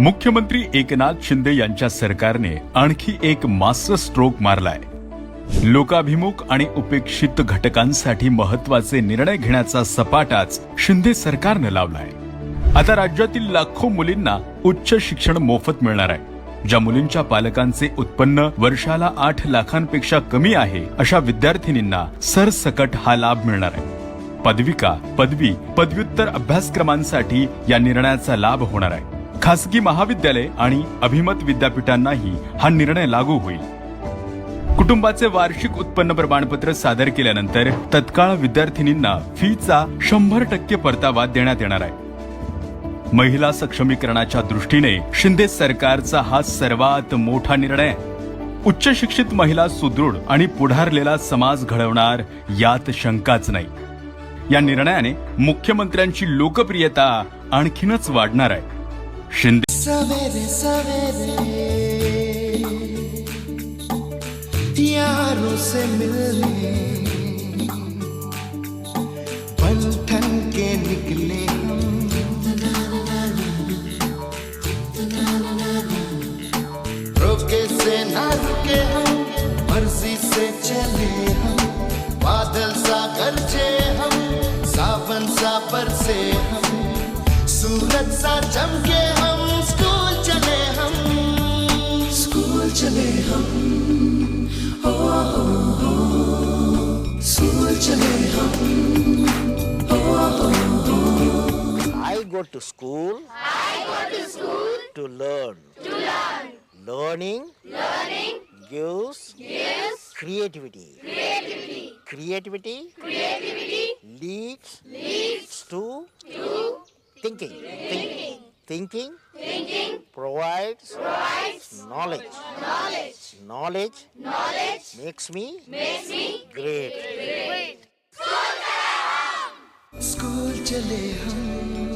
मुख्यमंत्री एकनाथ शिंदे यांच्या सरकारने आणखी एक मास्टर स्ट्रोक मारलाय. लोकाभिमुख आणि उपेक्षित घटकांसाठी महत्त्वाचे निर्णय घेण्याचा सपाटाच शिंदे सरकारनं लावलाय. आता राज्यातील लाखो मुलींना उच्च शिक्षण मोफत मिळणार आहे. ज्या मुलींच्या पालकांचे उत्पन्न वर्षाला आठ लाखांपेक्षा कमी आहे अशा विद्यार्थिनींना सरसकट हा लाभ मिळणार आहे. पदविका पदवी पदव्युत्तर अभ्यासक्रमांसाठी या निर्णयाचा लाभ होणार आहे. खासगी महाविद्यालय आणि अभिमत विद्यापीठांनाही हा निर्णय लागू होईल. कुटुंबाचे वार्षिक उत्पन्न प्रमाणपत्र सादर केल्यानंतर तत्काळ विद्यार्थिनींना फीचा शंभर टक्के परतावा देण्यात येणार आहे. महिला सक्षमीकरणाच्या दृष्टीने शिंदे सरकारचा हा सर्वात मोठा निर्णय. उच्च शिक्षित महिला सुदृढ आणि पुढारलेला समाज घडवणार यात शंकाच नाही. या निर्णयाने मुख्यमंत्र्यांची लोकप्रियता आणखीनच वाढणार आहे. शिंदे। सवेरे सवेरे, यारों से मिलने बन के निकले हम। रोके से ना रुके हम, मर्ज़ी से चले हम। बादल सा गरजे हम, सावन सा बरसे हम। सूरज सा चमके हम स्कूल चले हम स्कूल चले हम हो, हो, हो, स्कूल चले हम I go to school. I go to school to learn. To learn. Learning. Learning gives. Gives. Creativity. Creativity. Creativity. Creativity leads. Leads to. To. Thinking. Thinking. Thinking. Thinking provides. Provides knowledge. Knowledge. Knowledge. Knowledge makes me. Makes me great. School चले हम